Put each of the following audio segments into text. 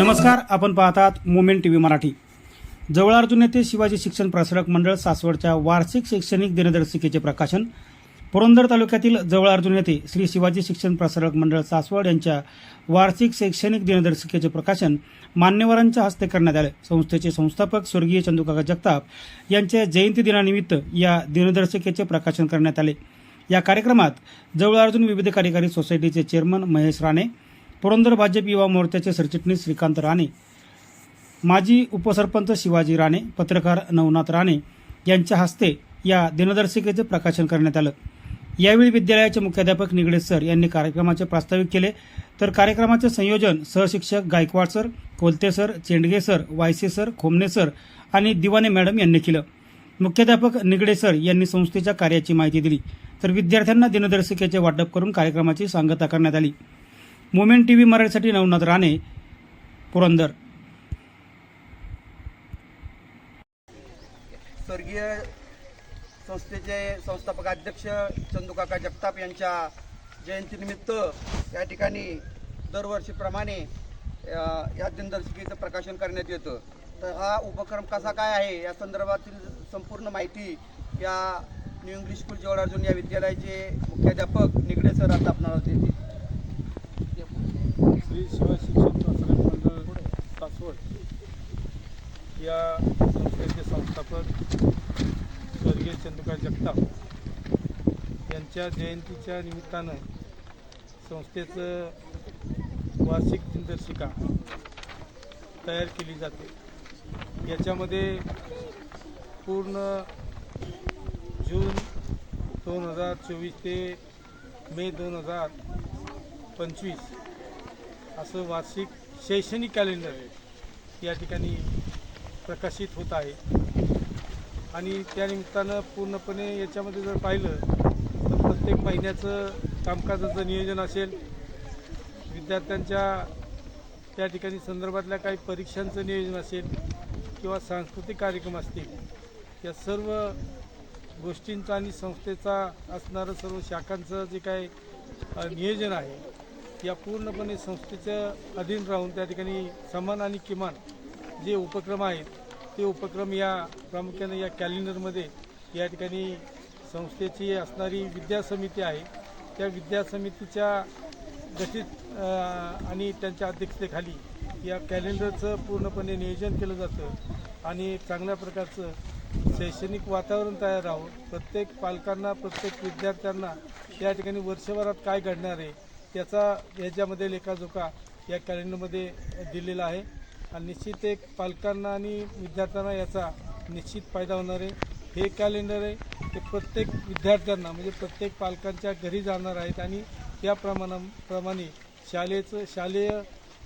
नमस्कार आपण पाहतात मोमेंट टी व्ही मराठी. जवळ अर्जुन येथे शिवाजी शिक्षण प्रसारक मंडळ सासवडच्या वार्षिक शैक्षणिक दिनदर्शिकेचे प्रकाशन. पुरंदर तालुक्यातील जवळ अर्जुन येथे श्री शिवाजी शिक्षण प्रसारक मंडळ सासवड यांच्या वार्षिक शैक्षणिक दिनदर्शिकेचे प्रकाशन मान्यवरांच्या हस्ते करण्यात आले. संस्थेचे संस्थापक स्वर्गीय चंदुकाका जगताप यांच्या जयंती दिनानिमित्त या दिनदर्शिकेचे प्रकाशन करण्यात आले. या कार्यक्रमात जवळ अर्जुन विविध कार्यकारी सोसायटीचे चेअरमन महेश राणे पुरंदर भाजप युवा मोर्चाचे सरचिटणीस श्रीकांत राणे माजी उपसरपंच शिवाजी राणे पत्रकार नवनाथ राणे यांच्या हस्ते या दिनदर्शिकेचे प्रकाशन करण्यात आलं. यावेळी विद्यालयाचे मुख्याध्यापक निगडे सर यांनी कार्यक्रमाचे प्रास्ताविक केले. तर कार्यक्रमाचे संयोजन सहशिक्षक Gaikwad sir Kolte sir Chendge sir Vayse sir Khomne sir आणि दिवाने मॅडम यांनी केलं. मुख्याध्यापक निगडे सर यांनी संस्थेच्या कार्याची माहिती दिली. तर विद्यार्थ्यांना दिनदर्शिकेचे वाटप करून कार्यक्रमाची सांगता करण्यात आली. मोमेंट टी व्ही मराठीसाठी नवनाथ राणे पुरंदर. स्वर्गीय संस्थेचे संस्थापक अध्यक्ष चंदूकाका जगताप यांच्या जयंतीनिमित्त या ठिकाणी दरवर्षीप्रमाणे या दिनदर्शिकेचं प्रकाशन करण्यात येतं. तर हा उपक्रम कसा काय आहे या संदर्भातील संपूर्ण माहिती या न्यू इंग्लिश स्कूल जवळ अर्जुन या विद्यालयाचे मुख्याध्यापक निगडे सर आता आपणाला देतील श्री शिवाय शिक्षण प्रसारक मंडळ सासवड या संस्थेचे संस्थापक स्वर्गीय चंद्रकांत जगताप यांच्या जयंतीच्या निमित्तानं संस्थेचं वार्षिक दिनदर्शिका तयार केली जाते. याच्यामध्ये पूर्ण जून दोन हजार चोवीस ते मे दोन हजार पंचवीस असं वार्षिक शैक्षणिक कॅलेंडर या ठिकाणी प्रकाशित होत आहे. आणि त्यानिमित्तानं पूर्णपणे याच्यामध्ये जर पाहिलं तर प्रत्येक महिन्याचं कामकाजाचं नियोजन असेल. विद्यार्थ्यांच्या त्या ठिकाणी संदर्भातल्या काही परीक्षांचं नियोजन असेल किंवा सांस्कृतिक कार्यक्रम असतील या सर्व गोष्टींचा आणि संस्थेचा असणारं सर्व शाखांचं जे काही नियोजन आहे या पूर्णपणे संस्थेच्या अधीन राहून त्या ठिकाणी समान आणि किमान जे उपक्रम आहेत ते उपक्रम या प्रामुख्याने या कॅलेंडरमध्ये या ठिकाणी संस्थेची असणारी विद्या समिती आहे. त्या विद्या समितीच्या गठीत आणि त्यांच्या अध्यक्षतेखाली या कॅलेंडरचं पूर्णपणे नियोजन केलं जातं आणि चांगल्या प्रकारचं शैक्षणिक वातावरण तयार राहून प्रत्येक पालकांना प्रत्येक विद्यार्थ्यांना या ठिकाणी वर्षभरात काय घडणार आहे त्याचा ह्याच्यामध्ये लेखाजोखा या कॅलेंडरमध्ये दिलेला आहे. आणि निश्चित एक पालकांना आणि विद्यार्थ्यांना याचा निश्चित फायदा होणार आहे. हे कॅलेंडर आहे ते प्रत्येक विद्यार्थ्यांना म्हणजे प्रत्येक पालकांच्या घरी जाणार आहेत आणि त्या प्रमाणा प्रमाणे शालेय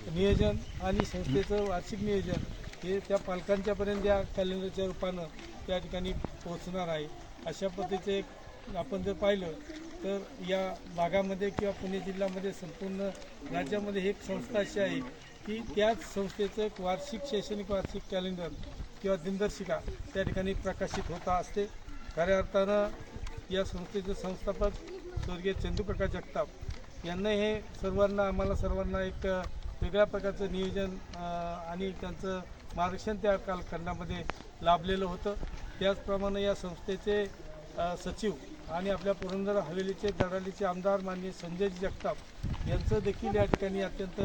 नियोजन आणि संस्थेचं वार्षिक नियोजन हे त्या पालकांच्यापर्यंत या कॅलेंडरच्या रूपानं त्या ठिकाणी पोहोचणार आहे. अशा पद्धतीचे एक आपण जर पाहिलं तर या भागामध्ये किंवा पुणे जिल्ह्यामध्ये संपूर्ण राज्यामध्ये एक संस्था अशी आहे की त्याच संस्थेचं एक वार्षिक शैक्षणिक वार्षिक कॅलेंडर किंवा दिनदर्शिका त्या ठिकाणी प्रकाशित होता असते. खऱ्या अर्थानं या संस्थेचे संस्थापक स्वर्गीय चंदूप्रकाश जगताप यांना हे सर्वांना आम्हाला सर्वांना एक वेगळ्या प्रकारचं नियोजन आणि त्यांचं मार्गदर्शन त्या कालखंडामध्ये लाभलेलं होतं. त्याचप्रमाणे या संस्थेचे सचिव आणि आपल्या पुरंदर हवेलीचे दडालीचे आमदार माननीय संजय जगताप यांचं देखील या ठिकाणी अत्यंत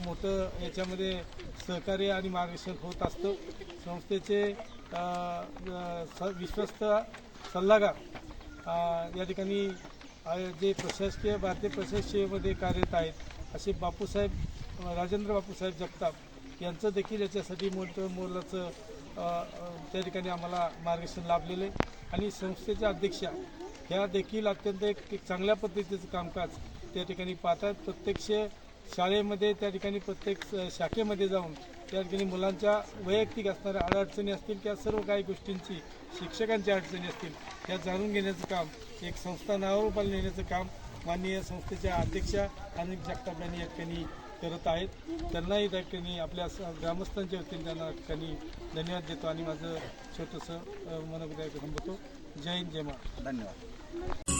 मोठं याच्यामध्ये सहकार्य आणि मार्गदर्शन होत असतं. संस्थेचे स- विश्वस्त सल्लागार या ठिकाणी जे प्रशासकीय भारतीय प्रशासकीयमध्ये कार्यरत आहेत असे बापूसाहेब राजेंद्र बापूसाहेब जगताप यांचं देखील याच्यासाठी मोठं मोलाचं त्या ठिकाणी आम्हाला मार्गदर्शन लाभलेलं आहे. आणि संस्थेच्या अध्यक्षा ह्या देखील अत्यंत एक चांगल्या पद्धतीचं कामकाज त्या ठिकाणी पाहतात. प्रत्यक्ष शाळेमध्ये त्या ठिकाणी प्रत्येक शाखेमध्ये जाऊन त्या ठिकाणी मुलांच्या वैयक्तिक असणाऱ्या अडचणी असतील किंवा सर्व काही गोष्टींची शिक्षकांच्या अडचणी असतील त्या जाणून घेण्याचं काम एक संस्था नावारूपाला नेण्याचं काम माननीय संस्थेच्या अध्यक्षा अनिल जगताप यांनी या ठिकाणी करत आहेत. त्यांनाही त्या ठिकाणी आपल्या ग्रामस्थांच्या वतीने त्यांना ठिकाणी धन्यवाद देतो आणि माझं छोटंसं अ, मनोविधायक थांबवतो जय हिंद जय महाराष्ट्र. धन्यवाद.